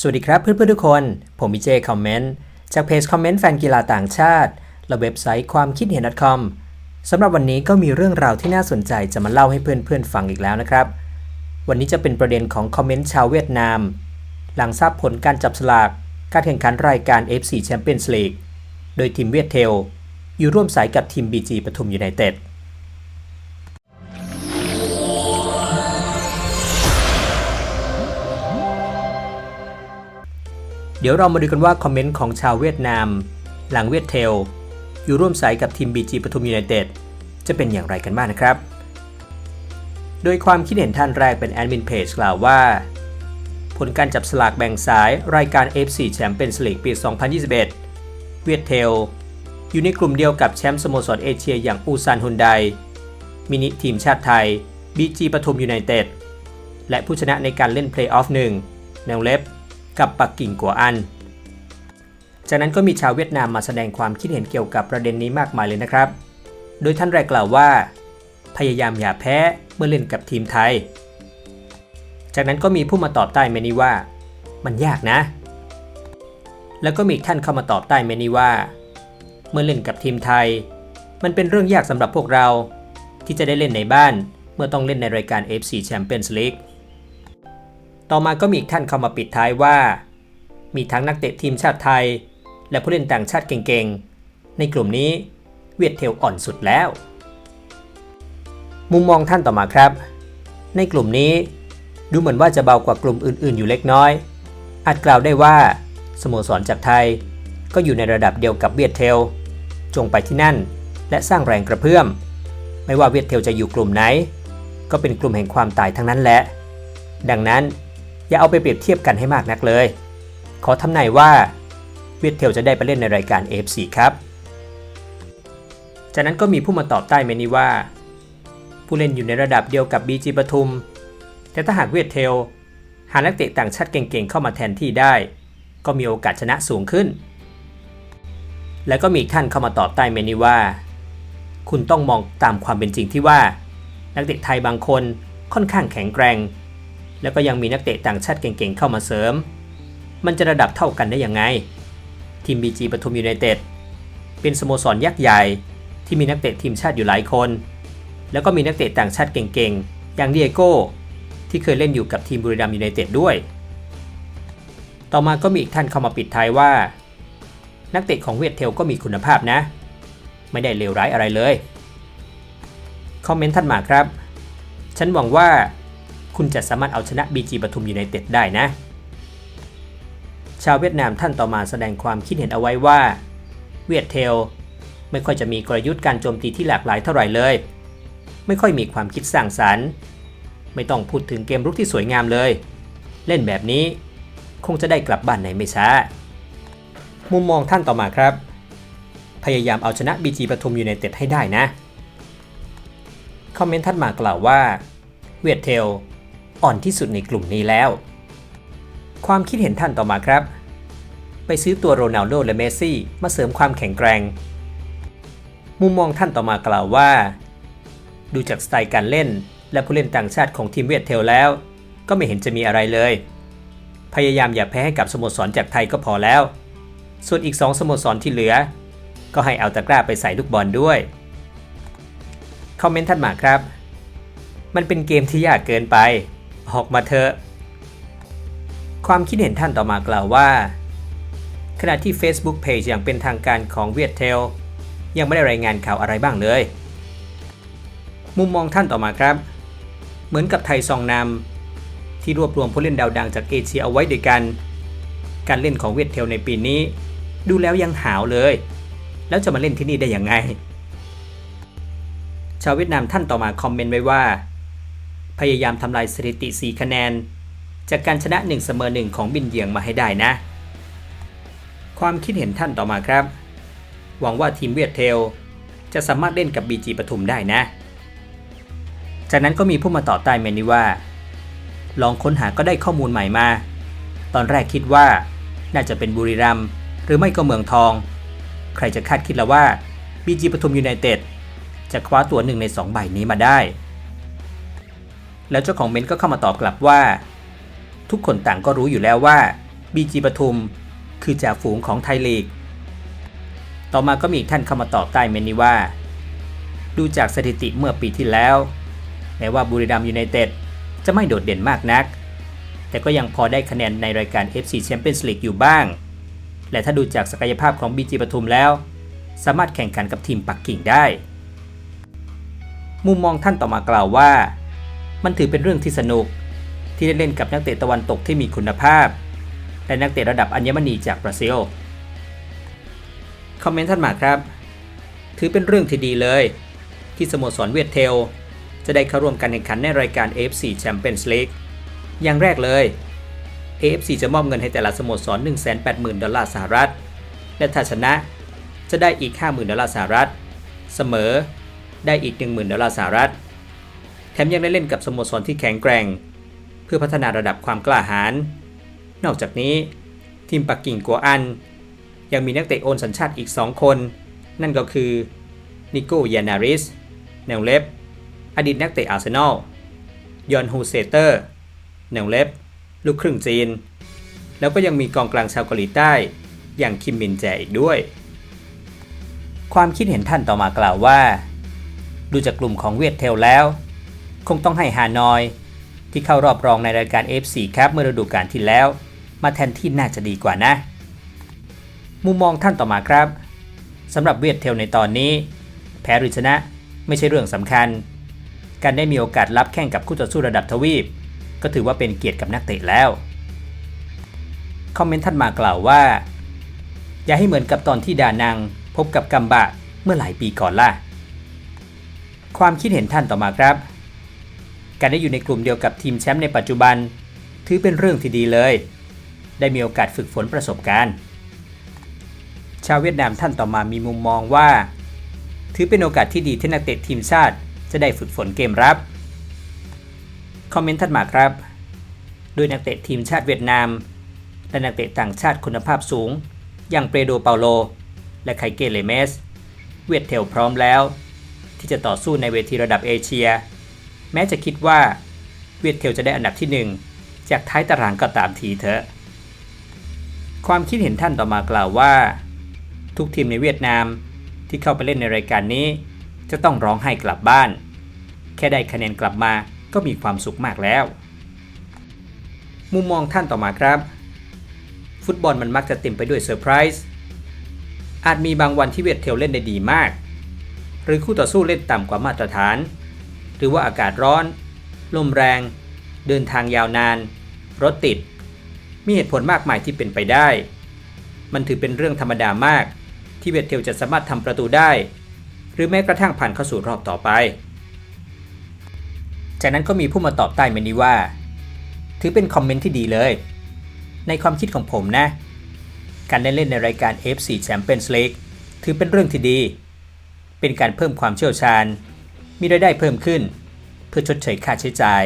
สวัสดีครับเพื่อนๆทุกคน ผมมิเจคอมเมนต์จากเพจคอมเมนต์แฟนกีฬาต่างชาติ และเว็บไซต์ความคิดเห็น .com สำหรับวันนี้ก็มีเรื่องราวที่น่าสนใจจะมาเล่าให้เพื่อนๆฟังอีกแล้วนะครับ วันนี้จะเป็นประเด็นของคอมเมนต์ชาวเวียดนาม หลังทราบผลการจับสลากการแข่งขันรายการ FC Champions League โดยทีมเวียดเทลอยู่ร่วมสายกับทีม BG ปทุมยูไนเต็ด ดี๋ยวเรามาดูกันว่าคอมเมนต์ของชาวเวียดนาม หลังเวียดเทล อยู่ร่วมสายกับทีม BG ปทุมยูไนเต็ดจะเป็นอย่างไรกันบ้างนะครับ โดยความคิดเห็นท่านแรกเป็นแอดมินเพจกล่าวว่า ผลการจับสลากแบ่งสายรายการ FC Champions League ปี 2021 เวียดเทล อยู่ในกลุ่มเดียวกับแชมป์สโมสรเอเชียอย่างอูซานฮุนไดมินิทีมชาติไทย BG ปทุมยูไนเต็ดและผู้ชนะในการเล่นเพลย์ออฟหนึ่งแนวเล็บ กับปักกิ่งกัวอัน จากนั้นก็มีชาวเวียดนามมาแสดงความคิดเห็นเกี่ยวกับประเด็นนี้มากมายเลยนะครับ โดยท่านแรกกล่าวว่า พยายามอย่าแพ้เมื่อเล่นกับทีมไทย จากนั้นก็มีผู้มาตอบใต้เมนี้ว่า มันยากนะ แล้วก็มีท่านเข้ามาตอบใต้เมนี้ว่า เมื่อเล่นกับทีมไทย มันเป็นเรื่องยากสำหรับพวกเราที่จะได้เล่นในบ้านเมื่อต้องเล่นในรายการ FC Champions League ต่อมาก็มีอีกท่านเข้ามาปิดท้ายว่า มีทั้งนักเตะทีมชาติไทย และผู้เล่นต่างชาติเก่งๆ ในกลุ่มนี้เวียดเทลอ่อนสุดแล้ว มุมมองท่านต่อมาครับ ในกลุ่มนี้ดูเหมือนว่าจะเบากว่ากลุ่มอื่นๆ อยู่เล็กน้อย อาจกล่าวได้ว่าสโมสรจากไทย ก็อยู่ในระดับเดียวกับเวียดเทล จงไปที่นั่นและสร้างแรงกระเพื่อม ไม่ว่าเวียดเทลจะอยู่กลุ่มไหน ก็เป็นกลุ่มแห่งความตายทั้งนั้นแหละ ดังนั้น อย่าเอาไปเปรียบเทียบกันให้มากนักเลย ขอทำนายว่าเวียดเทลจะได้ไปเล่นในรายการ AFC ครับ จากนั้นก็มีผู้มาตอบใต้เมนี้ว่า ผู้เล่นอยู่ในระดับเดียวกับ BG ปทุม แต่ถ้าหากเวียดเทล หานักเตะต่างชาติเก่งๆเข้ามาแทนที่ได้ ก็มีโอกาสชนะสูงขึ้น แล้วก็มีท่านเข้ามาตอบใต้เมนี้ว่า คุณต้องมองตามความเป็นจริงที่ว่า นักเตะไทยบางคนค่อนข้างแข็งแกร่ง แล้วก็ยังมีนักเตะต่างชาติเก่งๆเข้ามาเสริม มันจะระดับเท่ากันได้ยังไง ทีม BG ปทุมยูไนเต็ดเป็นสโมสรยักษ์ใหญ่ที่มีนักเตะทีมชาติอยู่หลายคน แล้วก็มีนักเตะต่างชาติเก่งๆ อย่างเดียโก้ ที่เคยเล่นอยู่กับทีมบุรีรัมย์ยูไนเต็ดด้วย ต่อมาก็มีอีกท่านเข้ามาปิดท้ายว่า นักเตะของเวียดเทลก็มีคุณภาพนะ ไม่ได้เลวร้ายอะไรเลย คอมเมนต์ท่านมาครับ ฉันหวังว่า คุณจะสามารถเอาชนะ BG ปทุมยูไนเต็ดได้นะ ชาวเวียดนามท่านต่อมาแสดงความคิดเห็นเอาไว้ว่า เวียดเทล ไม่ค่อยจะมีกลยุทธ์การโจมตีที่หลากหลายเท่าไหร่เลย ไม่ค่อยมีความคิดสร้างสรรค์ ไม่ต้องพูดถึงเกมรุกที่สวยงามเลย เล่นแบบนี้คงจะได้กลับบ้านในไม่ช้า มุมมองท่านต่อมาครับ พยายามเอาชนะ BG ปทุมยูไนเต็ดให้ได้นะ คอมเมนต์ท่านมากล่าวว่า เวียดเทล อ่อนที่สุดในกลุ่มนี้แล้ว ความคิดเห็นท่านต่อมาครับ ไปซื้อตัวโรนัลโดและเมสซี่มาเสริมความแข็งแกร่ง มุมมองท่านต่อมากล่าวว่า ดูจากสไตล์การเล่น และผู้เล่นต่างชาติของทีมเวียดเทลแล้ว ก็ไม่เห็นจะมีอะไรเลย พยายามอย่าแพ้ให้กับสโมสรจากไทยก็พอแล้ว ส่วนอีก2สโมสรที่เหลือ ก็ให้เอาตะกร้าไปใส่ลูกบอลด้วยคอมเมนต์ท่านมาครับ มันเป็นเกมที่ยากเกินไป ออกมาเถอะ ความคิดเห็นท่านต่อมากล่าวว่า ขณะที่ Facebook Page อย่างเป็นทางการของเวียดเทลยังไม่ได้รายงานข่าวอะไรบ้างเลย มุมมองท่านต่อมาครับ เหมือนกับไทยซองนำที่รวบรวมผู้เล่นดาวดังจากเอเชียเอาไว้ด้วยกัน การเล่นของเวียดเทลในปีนี้ ดูแล้วยังหาวเลย แล้วจะมาเล่นที่นี่ได้ยังไง ชาวเวียดนามท่านต่อมาคอมเมนต์ไว้ว่า พยายามทำลายสถิติ 4 คะแนน จากการชนะ 1 เสมอ 1 ของบินเยียงมาให้ได้นะ ความคิดเห็นท่านต่อมาครับ หวังว่าทีมเวียดเทล จะสามารถเล่นกับ BG ปทุมได้นะ จากนั้นก็มีผู้มาต่อใต้เมนนี้ว่า ลองค้นหาก็ได้ข้อมูลใหม่มา ตอนแรกคิดว่าน่าจะเป็นบุรีรัมย์หรือไม่ก็เมืองทอง ใครจะคาดคิดละว่า BG ปทุมยูไนเต็ดจะคว้าตัวหนึ่งใน 2 ใบนี้มาได้ แล้วเจ้าของเมนก็เข้ามาตอบกลับว่า ทุกคนต่างก็รู้อยู่แล้วว่าบีจีปทุม คือจ่าฝูงของไทยลีก ต่อมาก็มีท่านเข้ามาตอบใต้เมนนี้ว่า ดูจากสถิติเมื่อปีที่แล้ว แม้ว่าบุรีรัมยูไนเต็ดจะไม่โดดเด่นมากนัก แต่ก็ยังพอได้คะแนนในรายการ FC Champions League อยู่บ้าง และถ้าดูจากศักยภาพของ BG ปทุมแล้ว สามารถแข่งขันกับทีมปักกิ่งได้ มุมมองท่านต่อมากล่าวว่า มันถือเป็นเรื่องที่สนุก ที่ได้เล่นกับนักเตะตะวันตกที่มีคุณภาพ และนักเตะระดับอัญมณีจากบราซิล คอมเมนต์ท่านมาครับ ถือเป็นเรื่องที่ดีเลย ที่สโมสรเวียดเทล จะได้เข้าร่วมการแข่งขันในรายการ AFC Champions League อย่างแรกเลย AFC จะมอบเงินให้แต่ละสโมสร 180,000 ดอลลาร์สหรัฐ และถ้าชนะจะได้อีก 50,000 ดอลลาร์สหรัฐ เสมอได้อีก 10,000 ดอลลาร์สหรัฐ แถมยังได้เล่นกับสโมสรที่แข็งแกร่ง เพื่อพัฒนาระดับความกล้าหาญ นอกจากนี้ ทีมปักกิ่งกัวอัน ยังมีนักเตะโอนสัญชาติอีก 2 คน นั่นก็คือนิโก้ยานาริสแนวเล็บ อดีตนักเตะอาร์เซนอล ยอนฮูเซเตอร์แนวเล็บ ลูกครึ่งจีน แล้วก็ยังมีกองกลางชาวเกาหลีใต้ อย่างคิมมินแจอีกด้วย ความคิดเห็นท่านต่อมากล่าวว่า ดูจากกลุ่มของเวียดเทลแล้ว คงต้องให้ฮานอย ที่เข้ารอบรองในรายการ F4 ครับเมื่อฤดูกาลที่แล้ว มาแทนที่น่าจะดีกว่านะ มุมมองท่านต่อมาครับสำหรับเวียดเทลในตอนนี้ แพ้หรือชนะไม่ใช่เรื่องสำคัญ การได้มีโอกาสรับแข่งกับคู่ต่อสู้ระดับทวีป ก็ถือว่าเป็นเกียรติกับนักเตะแล้วคอมเมนต์ท่านมากล่าวว่า อย่าให้เหมือนกับตอนที่ดานัง พบกับกัมบะเมื่อหลายปีก่อนล่ะ ความคิดเห็นท่านต่อมาครับ การได้อยู่ในกลุ่มเดียวกับทีมแชมป์ในปัจจุบัน ถือเป็นเรื่องที่ดีเลย ได้มีโอกาสฝึกฝนประสบการณ์ ชาวเวียดนามท่านต่อมามีมุมมองว่า ถือเป็นโอกาสที่ดีที่นักเตะทีมชาติ จะได้ฝึกฝนเกมรับ คอมเมนต์ท่านมาครับโดยนักเตะทีมชาติเวียดนาม และนักเตะต่างชาติคุณภาพสูง อย่างเปโดเปาโล และไคเกเลเมส เวียดเทลพร้อมแล้ว ที่จะต่อสู้ในเวทีระดับเอเชีย แม้จะคิดว่าเวียดเทลจะได้อันดับที่ 1 จากท้ายตารางก็ตามทีเถอะ ความคิดเห็นท่านต่อมากล่าวว่า ทุกทีมในเวียดนามที่เข้าไปเล่นในรายการนี้ จะต้องร้องไห้กลับบ้าน แค่ได้คะแนนกลับมาก็มีความสุขมากแล้ว มุมมองท่านต่อมาครับ ฟุตบอลมันมักจะเต็มไปด้วยเซอร์ไพรส์อาจมีบางวันที่เวียดเทลเล่นได้ดีมาก หรือคู่ต่อสู้เล่นต่ำกว่ามาตรฐาน หรือว่าอากาศร้อน ลมแรง เดินทางยาวนาน รถติด มีเหตุผลมากมายที่เป็นไปได้ มันถือเป็นเรื่องธรรมดามาก ที่เวียดเทลจะสามารถทำประตูได้ หรือแม้กระทั่งผ่านเข้าสู่รอบต่อไป จากนั้นก็มีผู้มาตอบใต้เมนี้ว่า ถือเป็นคอมเมนต์ที่ดีเลย ในความคิดของผมนะ การได้เล่นในรายการ FC Champions League ถือเป็นเรื่องที่ดี เป็นการเพิ่มความเชี่ยวชาญ มีรายได้เพิ่มขึ้น เพื่อชดเชยค่าใช้จ่าย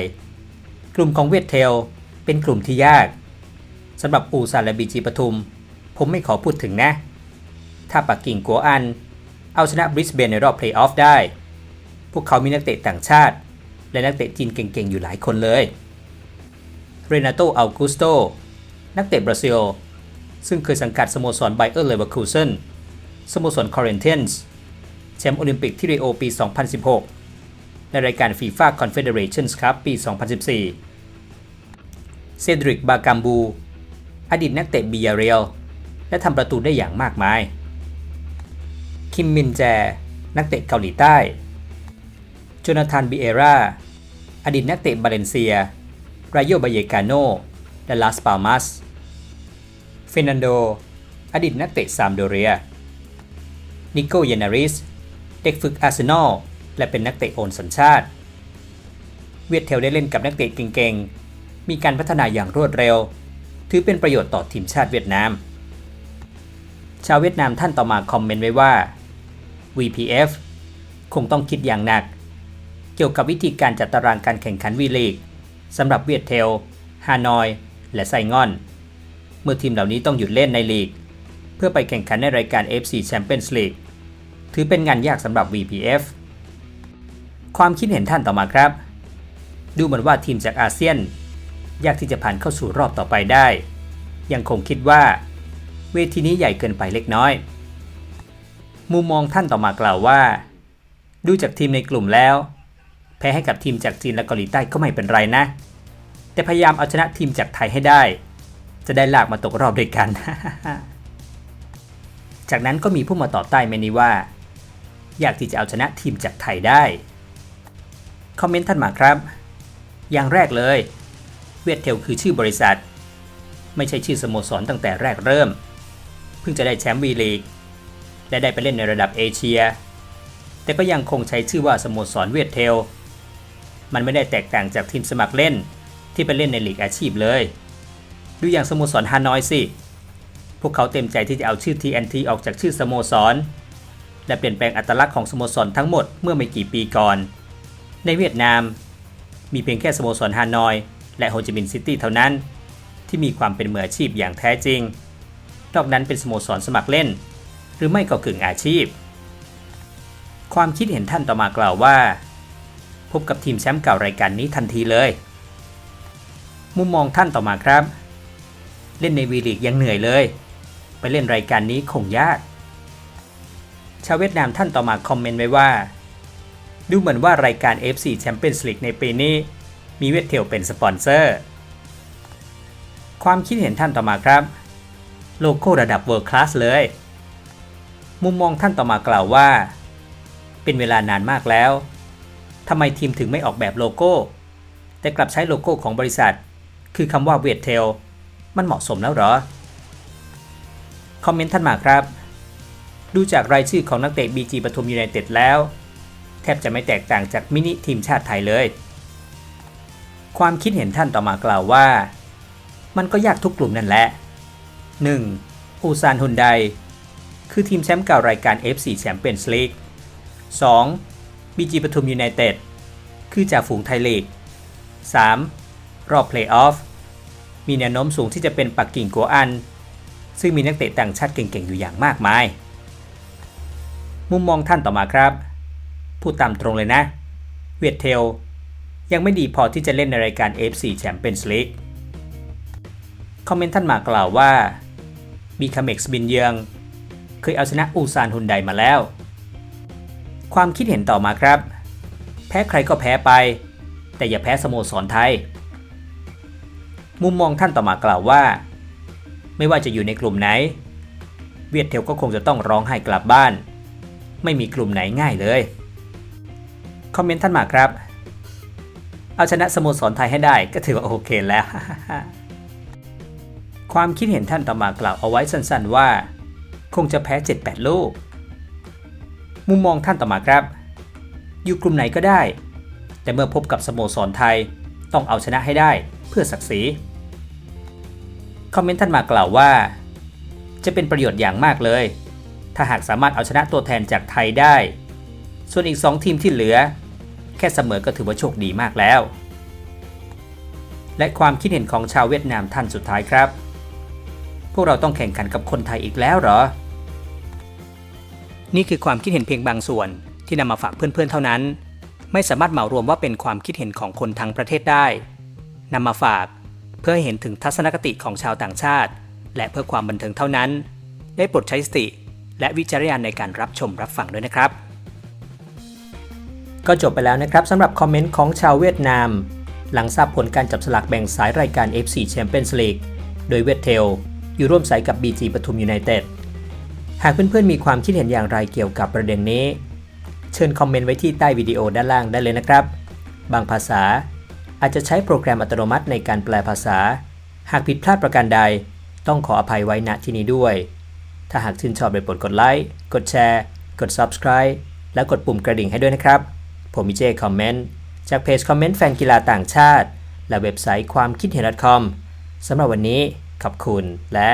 กลุ่มของเวทเทลเป็นกลุ่มที่ยากสำหรับอูซานและบีจีปทุม ผมไม่ขอพูดถึงนะ ถ้าปักกิ่งกัวอัน เอาชนะบริสเบนในรอบเพลย์ออฟได้ พวกเขามีนักเตะต่างชาติ และนักเตะจีนเก่งๆอยู่หลายคนเลย เรนาโตอัลกุสโต นักเตะบราซิล ซึ่งเคยสังกัดสโมสรไบเออร์เลเวอร์คูเซนสโมสรคอร์เรนเทนส์แชมป์โอลิมปิกที่ริโอปี 2016 ในรายการฟีฟ่าคอนเฟเดเรชันส์ครับปี 2014 เซดริก บากัมบู อดีตนักเตะบียาเรียล และทำประตูได้อย่างมากมาย คิมมินแจ นักเตะเกาหลีใต้ โจนาธานบิเอราอดีตนักเตะบาเลนเซีย รายโยบาเยกาโน และลาสปามัส เฟนันโด อดีตนักเตะซามโดเรีย นิโกเยนาริส เด็กฝึกอาร์เซนอล และเป็นนักเตะโอนสัญชาติ เวียดเทลได้เล่นกับนักเตะเก่งๆ มีการพัฒนาอย่างรวดเร็ว ถือเป็นประโยชน์ต่อทีมชาติเวียดนาม ชาวเวียดนามท่านต่อมาคอมเมนต์ไว้ว่า VPF คงต้องคิดอย่างหนัก เกี่ยวกับวิธีการจัดตารางการแข่งขันวีลีกสำหรับเวียดเทล ฮานอย และไซงอน เมื่อทีมเหล่านี้ต้องหยุดเล่นในลีก เพื่อไปแข่งขันในรายการ FC Champions League ถือเป็นงานยากสำหรับ VPF ความคิดเห็นท่านต่อมาครับ ดูเหมือนว่าทีมจากอาเซียน ยากที่จะผ่านเข้าสู่รอบต่อไปได้ ยังคงคิดว่า เวทีนี้ใหญ่เกินไปเล็กน้อย มุมมองท่านต่อมากล่าวว่า ดูจากทีมในกลุ่มแล้ว แพ้ให้กับทีมจากจีนและเกาหลีใต้ก็ไม่เป็นไรนะ แต่พยายามเอาชนะทีมจากไทยให้ได้ จะได้ลากมาตกรอบด้วยกัน จากนั้นก็มีผู้มาตอบใต้เมนี้ว่า อยากที่จะเอาชนะทีมจากไทยได้ คอมเมนต์ท่านมาครับ อย่างแรกเลย เวียดเทลคือชื่อบริษัท ไม่ใช่ชื่อสโมสรตั้งแต่แรกเริ่ม เพิ่งจะได้แชมป์วีลีกและได้ไปเล่นในระดับเอเชีย แต่ก็ยังคงใช้ชื่อว่าสโมสรเวียดเทล มันไม่ได้แตกต่างจากทีมสมัครเล่นที่ไปเล่นในลีกอาชีพเลย ดูอย่างสโมสรฮานอยสิ พวกเขาเต็มใจที่จะเอาชื่อ TNT ออกจากชื่อสโมสร และเปลี่ยนแปลงอัตลักษณ์ของสโมสรทั้งหมดเมื่อไม่กี่ปีก่อน ในเวียดนาม มีเพียงแค่สโมสรฮานอย และโฮจิมินห์ซิตี้เท่านั้น ที่มีความเป็นมืออาชีพอย่างแท้จริง นอกนั้นเป็นสโมสรสมัครเล่น หรือไม่ก็กึ่งอาชีพ ความคิดเห็นท่านต่อมากล่าวว่า พบกับทีมแชมป์เก่ารายการนี้ทันทีเลย มุมมองท่านต่อมาครับ เล่นในวีลีกยังเหนื่อยเลย ไปเล่นรายการนี้คงยาก ชาวเวียดนามท่านต่อมาคอมเมนต์ไว้ว่า ดูเหมือนว่ารายการ FC Champions League ในปีนี้ มีเวทเทลเป็นสปอนเซอร์ ความคิดเห็นท่านต่อมาครับ โลโก้ระดับ World Class เลย มุมมองท่านต่อมากล่าวว่า เป็นเวลานานมากแล้วทำไมทีมถึงไม่ออกแบบโลโก้ แต่กลับใช้โลโก้ของบริษัท คือคำว่าเวทเทลมันเหมาะสมแล้วหรอ คอมเมนต์ท่านมาครับ ดูจากรายชื่อของนักเตะ BG ปทุมยูไนเต็ดแล้ว แทบจะไม่แตกต่างจากมินิทีมชาติไทยเลย ความคิดเห็นท่านต่อมากล่าวว่า มันก็ยากทุกกลุ่มนั่นแหละ 1. อูซานฮุนไดคือทีมแชมป์เก่ารายการ FC Champions League 2. BG ปทุมยูไนเต็ดคือจ่าฝูงไทยลีก 3. รอบเพลย์ออฟมีแนวโน้มสูงที่จะเป็นปักกิ่งกัวอัน ซึ่งมีนักเตะต่างชาติเก่งๆ อยู่อย่างมากมาย มุมมองท่านต่อมาครับ พูดตามตรงเลยนะ เวียดเทลยังไม่ดีพอที่จะเล่นในรายการ FC Champions League คอมเมนต์ท่านมากล่าวว่าบีคาเม็กซ์บินเยืองเคยเอาชนะอูซานฮุนไดมาแล้ว ความคิดเห็นต่อมาครับ แพ้ใครก็แพ้ไป แต่อย่าแพ้สโมสรไทย มุมมองท่านต่อมากล่าวว่า ไม่ว่าจะอยู่ในกลุ่มไหน เวียดเทลก็คงจะต้องร้องไห้กลับบ้าน ไม่มีกลุ่มไหนง่ายเลย คอมเมนต์ท่านมาครับ เอาชนะสโมสรไทยให้ได้ก็ถือว่าโอเคแล้ว ความคิดเห็นท่านต่อมากล่าวเอาไว้สั้นๆว่า คงจะแพ้ 7-8 ลูก มุมมองท่านต่อมาครับ อยู่กลุ่มไหนก็ได้ แต่เมื่อพบกับสโมสรไทยต้องเอาชนะให้ได้เพื่อศักดิ์ศรีคอมเมนต์ท่านมากล่าวว่า จะเป็นประโยชน์อย่างมากเลย ถ้าหากสามารถเอาชนะตัวแทนจากไทยได้ ส่วนอีก 2 ทีมที่เหลือ แค่เสมอก็ถือว่าโชคดีมากแล้ว และความคิดเห็นของชาวเวียดนามท่านสุดท้ายครับ พวกเราต้องแข่งขันกับคนไทยอีกแล้วเหรอ นี่คือความคิดเห็นเพียงบางส่วนที่นำมาฝากเพื่อนๆเท่านั้น ไม่สามารถเหมารวมว่าเป็นความคิดเห็นของคนทั้งประเทศได้นำมาฝากเพื่อให้เห็นถึงทัศนคติของชาวต่างชาติ และเพื่อความบันเทิงเท่านั้น ได้โปรดใช้สติ และวิจารณญาณในการรับชมรับฟังด้วยนะครับ ก็จบไปแล้วนะครับสำหรับคอมเมนต์ของชาวเวียดนาม หลังทราบผลการจับสลากแบ่งสายรายการ FC Champions League โดยเวียดเทลอยู่ร่วมสายกับ BG ปทุมยูไนเต็ดหากเพื่อนๆมีความคิดเห็นอย่างไรเกี่ยวกับประเด็นนี้ เชิญคอมเมนต์ไว้ที่ใต้วิดีโอด้านล่างได้เลยนะครับ บางภาษาอาจจะใช้โปรแกรมอัตโนมัติในการแปลภาษา หากผิดพลาดประการใด ต้องขออภัยไว้ณที่นี้ด้วย ถ้าหากชื่นชอบโดยโปรดกดไลค์ กดแชร์ กด Subscribe และกดปุ่มกระดิ่งให้ด้วยนะครับ ผมมิเจคอมเมนต์จากเพจคอมเมนต์แฟนกีฬาต่างชาติ และเว็บไซต์ความคิดเห็น .com สำหรับวันนี้ขอบคุณและ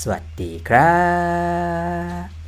สวัสดีครับ